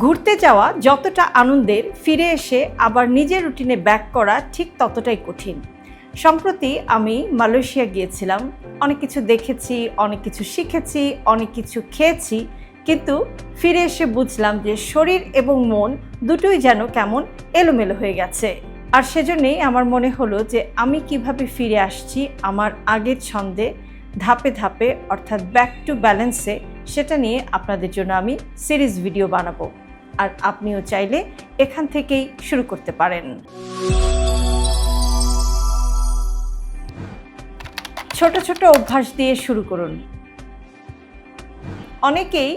ঘুরতে যাওয়া যতটা আনন্দের, ফিরে এসে আবার নিজের রুটিনে ব্যাক করা ঠিক ততটাই কঠিন। সম্প্রতি আমি মালয়েশিয়া গিয়েছিলাম। অনেক কিছু দেখেছি, অনেক কিছু শিখেছি, অনেক কিছু খেয়েছি। কিন্তু ফিরে এসে বুঝলাম যে শরীর এবং মন দুটোই যেন কেমন এলোমেলো হয়ে গেছে। আর সেজন্যেই আমার মনে হলো যে আমি কীভাবে ফিরে আসছি আমার আগের ছন্দে ধাপে ধাপে, অর্থাৎ ব্যাক টু ব্যালেন্সে সেটা নিয়ে আপনাদের জন্য আমি সিরিজ ভিডিও বানাবো। আর আপনিও চাইলে এখান থেকেই শুরু করতে পারেন। ছোট ছোট অভ্যাস দিয়ে শুরু করুন। অনেকেই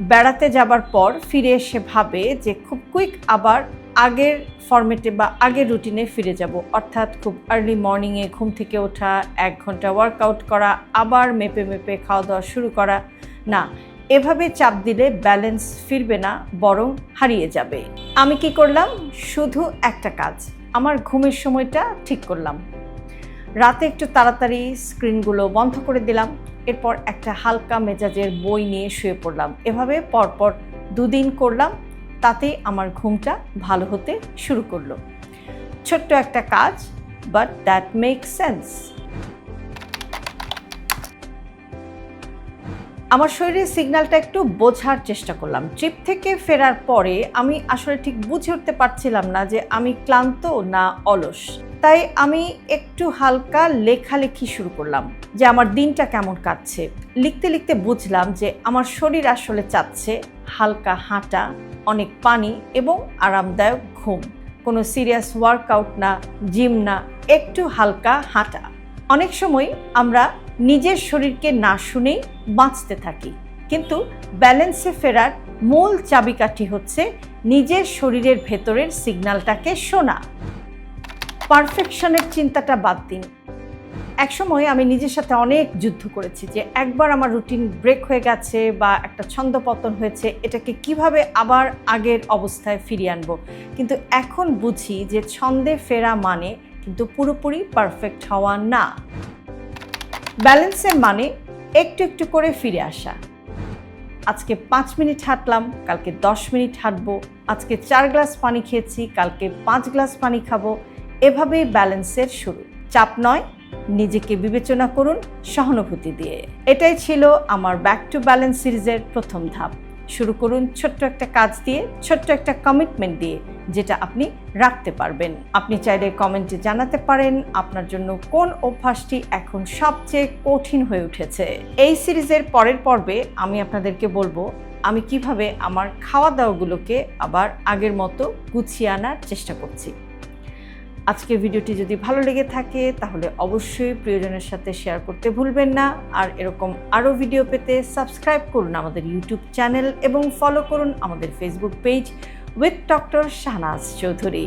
বেড়াতে যাবার পর ফিরে এসে ভাবে যে খুব কুইক আবার আগের ফরম্যাটে বা আগের রুটিনে ফিরে যাব। অর্থাৎ খুব আর্লি মর্নিংয়ে ঘুম থেকে ওঠা, এক ঘণ্টা ওয়ার্কআউট করা, আবার মেপে মেপে খাওয়া দাওয়া শুরু করা। না এভাবে চাপ দিলে ব্যালেন্স ফিরবে না, বরং হারিয়ে যাবে। আমি কি করলাম? শুধু একটা কাজ, আমার ঘুমের সময়টা ঠিক করলাম। রাতে একটু তাড়াতাড়ি স্ক্রিনগুলো বন্ধ করে দিলাম, এরপর একটা হালকা মেজাজের বই নিয়ে শুয়ে পড়লাম। এভাবে পরপর দুদিন করলাম তাতে আমার ঘুমটা ভালো হতে শুরু করল। ছোট্ট একটা কাজ বাট দ্যাট মেক সেন্স আমার শরীরের সিগন্যালটা একটু বোঝার চেষ্টা করলাম। ট্রিপ থেকে ফেরার পরে আমি আসলে ঠিক বুঝে উঠতে পারছিলাম না যে আমি ক্লান্ত না অলস। তাই আমি একটু হালকা লেখালেখি শুরু করলাম যে আমার দিনটা কেমন কাটছে। লিখতে লিখতে বুঝলাম যে আমার শরীর আসলে চাচ্ছে হালকা হাঁটা, অনেক পানি এবং আরামদায়ক ঘুম। কোনো সিরিয়াস ওয়ার্কআউট না, জিম না, একটু হালকা হাঁটা। অনেক সময় আমরা নিজের শরীরকে না শুনেই বাঁচতে থাকি। কিন্তু ব্যালেন্সে ফেরার মূল চাবিকাঠি হচ্ছে নিজের শরীরের ভেতরের সিগন্যালটাকে শোনা। পারফেকশনের চিন্তাটা বাদ দিন। একসময় আমি নিজের সাথে অনেক যুদ্ধ করেছি যে একবার আমার রুটিন ব্রেক হয়ে গেছে বা একটা ছন্দপতন হয়েছে, এটাকে কীভাবে আবার আগের অবস্থায় ফিরিয়ে আনব? কিন্তু এখন বুঝি যে ছন্দে ফেরা মানে কিন্তু পুরোপুরি পারফেক্ট হওয়া না। ব্যালেন্সের মানে একটু একটু করে ফিরে আসা। আজকে পাঁচ মিনিট হাঁটলাম, কালকে দশ মিনিট হাঁটবো, আজকে চার গ্লাস পানি খেয়েছি, কালকে পাঁচ গ্লাস পানি খাব। এভাবেই ব্যালেন্সের শুরু। চাপ নয়, নিজেকে বিবেচনা করুন সহানুভূতি দিয়ে। এটাই ছিল আমার ব্যাক টু ব্যালেন্স সিরিজের প্রথম ধাপ। শুরু করুন ছোট্ট একটা কাজ দিয়ে, ছোট্ট একটা কমিটমেন্ট দিয়ে, যেটা আপনি রাখতে পারবেন। আপনি চাইলে কমেন্টে জানাতে পারেন আপনার জন্য কোন অভ্যাসটি এখন সবচেয়ে কঠিন হয়ে উঠেছে। এই সিরিজের পরের পর্বে আমি আপনাদেরকে বলব, আমি কীভাবে আমার খাওয়া দাওয়াগুলোকে আবার আগের মতো গুছিয়ে আনার চেষ্টা করছি। আজকের ভিডিওটি যদি ভালো লেগে থাকে, তাহলে অবশ্যই প্রিয়জনের সাথে শেয়ার করতে ভুলবেন না। আর এরকম আরও ভিডিও পেতে সাবস্ক্রাইব করুন আমাদের ইউটিউব চ্যানেল এবং ফলো করুন আমাদের Facebook page with doctor Shahnaz Chowdhury